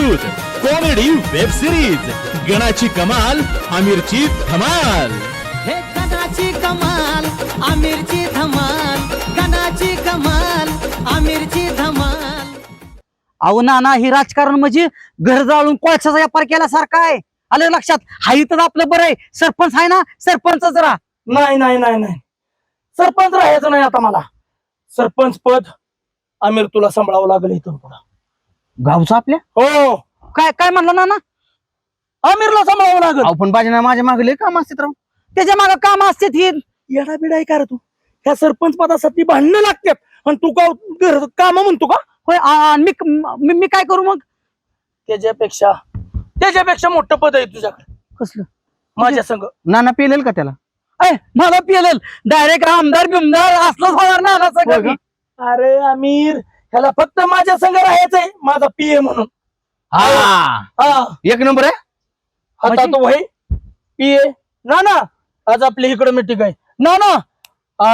News comedy web series गणाची कमाल आमिरची धमाल. हे गणाची कमाल आमिरची धमाल गणाची कमाल आमिरची धमाल. अहो नाना ही राजकारण म्हणजे घर जाळून कोळशाचा व्यापार केल्यासारखा आहे. आलं लक्षात? हाही तर आपलं बरं आहे. सरपंच आहे ना? सरपंचच राहा. नाही नाही नाही नाही. सरपंच राहायचं नाही आता मला. सरपंच पद आमिर तुला सांभाळावं लागेल इथून पुढं. गावचं आपल्या? हो. काय काय म्हणलं नाना? आमिरला सांभाळावं लागेल. अहो पण बाजी माझ्या मागले काम असतात राव. त्याच्यामागे काम असते ही. येडा बिडा आहे का रे तू? त्या सरपंच पदासाठी भांडणं लागतात. आणि तू का काम म्हणतो का? होय आ- आणि मी मी- मी काय करू मग? त्याच्यापेक्षा त्याच्यापेक्षा मोठं पद आहे तुझ्याकडे. कसलं? माझ्या संघ नाना पेलेल का त्याला? अय मला पेलेल. डायरेक्ट आमदार बिमदार असलंच होणार ना होय सगळं का? अरे आमिर. ह्याला फक्त माझ्या संघ राहायचंय माझा पीए म्हणून. हा. हा. एक नंबर आहे? आता तो वय पीए ना ना. आज आपल्या इकडे मीटिंग आहे. ना ना.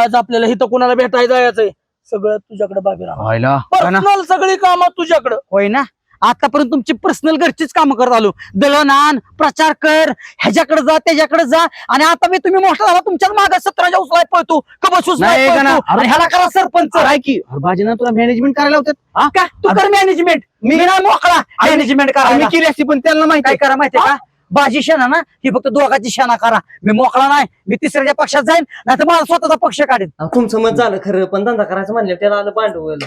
आज आपल्याला इथं कुणाला भेटायला जायचंय? सगळं तुझ्याकडे बाबी राहा. व्हायला. पर्सनल सगळी कामं तुझ्याकडं. होय ना? आतापर्यंत तुमची पर्सनल घरचीच कामं करत आलो. दळण आण प्रचार कर ह्याच्याकडे जा त्याच्याकडे जा. आणि आता मी तुम्ही मोठा झाला तुमच्याच मागे सतराच्या उचलाय पळतो कबस नाही का ना? आणि ह्याला करा सरपंच. काय की तुला मॅनेजमेंट करायला होतात का? तू कर मॅनेजमेंट मी ना मोकळा. मॅनेजमेंट मी करा केली असती पण त्यांना माहिती काय करा माहितीये का? बाजी शेणा ना ही फक्त दोघांची शेणा करा. मी मोकळा नाही मी तिसऱ्याच्या पक्षात जाईन नाही तर मला स्वतःचा पक्ष काढेन. अहो, तुमचं मत झालं खरं पण धंदा करायचं म्हणलं त्याला आलं भांडवल.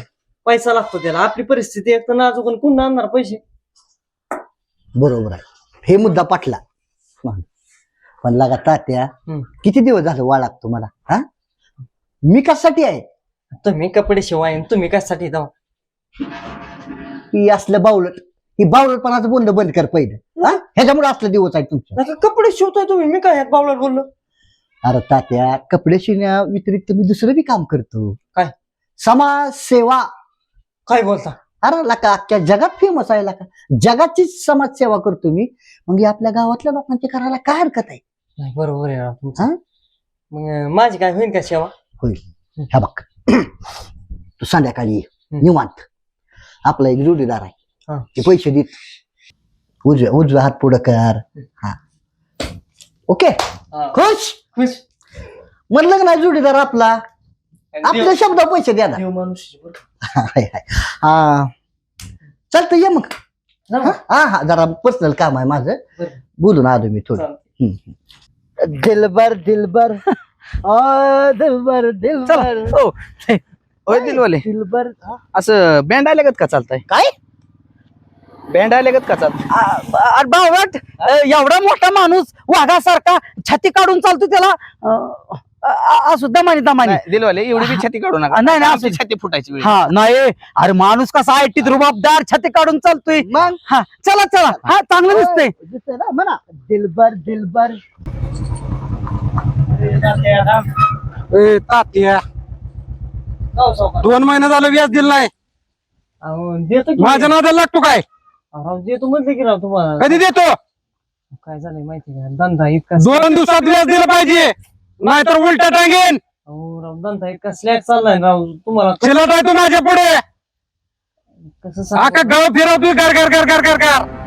पैसा लागतो त्याला. आपली परिस्थिती एक तर नाजूक कुठं आणणार पैसे. बरोबर आहे. हे मुद्दा पटला. पण लगा तात्या हम्म. किती दिवस झालं वाळाग तुम्हाला हा? मी कशासाठी आहे? तुम्ही कपडे शिवाय आणि तुम्ही कशासाठी जाऊ? ही असलं बावलट. ही बावलटपणाचं बोलणं बंद कर पहिलं. हा? ह्याच्यामुळे असलं दिवस आहे तुमचं. नका कपडे शिवताय तुम्ही. मी काय यात बावळट बोललो? अरे तात्या कपडे शिवण्या व्यतिरिक्त मी दुसरं बी काम करतो. काय? समाज सेवा काय बोलता? अरे लका अख्ख्या जगात फेमस आहे लका. जगाचीच समाजसेवा करतो मी. मग हे आपल्या गावातल्या लोकांची करायला काय हरकत आहे? नाही बरोबर आहे राव तुमचं. हा? मग अं, माझी काय होईल का सेवा? होईल. ह्या बघ. तू संध्याकाळी ये. हम्म. निवांत. आपला एक जोडीदार आहे. हा. ते पैसे देत. उजव्या उजव्या हात पुढं कर. हा. ओके. खुश? खुश. म्हणलं का नाही जोडीदार आपला. आपल्या शब्द पैसे द्या ना. देव माणूस बरं. हाय, हाय. हा. चालतं ये मग. जाऊ हा? हा, हा. जरा पर्सनल काम आहे माझं. बरं. बोलून आलो मी थोडं. चालतंय. दिलबर दिलबर. ओ दिलबर दिलबर. हो दिलवाले दिलबर असं बँड आल्यागत का चालतंय? काय? बँड आल्यागत का चालतंय? अरे बावट एवढा मोठा माणूस वाघासारखा छाती काढून चालतो त्याला. अं, असं दमानी दमानी. नाही, दिलवाले एवढी बी छाती काढू नका. नाही, नाही, आमची असं- छाती फुटायची वेळ. हा नाही अरे माणूस कसा आयटीत रुबाबदार छाती काढून चालतोय. मग? हा चला चला. हा चांगलं दिसतंय. दिसतंय ना म्हणा. दिलबर दिलबर. ए, तात्या. दोन महिने झालं व्याज दिलं नाही. अहो, देतो की. माझ्या नादाला लागतो काय? अहो, देतो म्हणते की राव तुम्हाला. कधी देतो? काय झालंय माहिती का? धंदा इतका दोन दिवसात व्याज दिलं पाहिजे. नाहीतर उलटा टांगेन. अहो, राव धंदा चाललाय राव? तुम्हाला चिलट आहे तू माझ्या पुढे. कसं सांगू? आका गाव फिरवतोय कर कर कर कर कर कर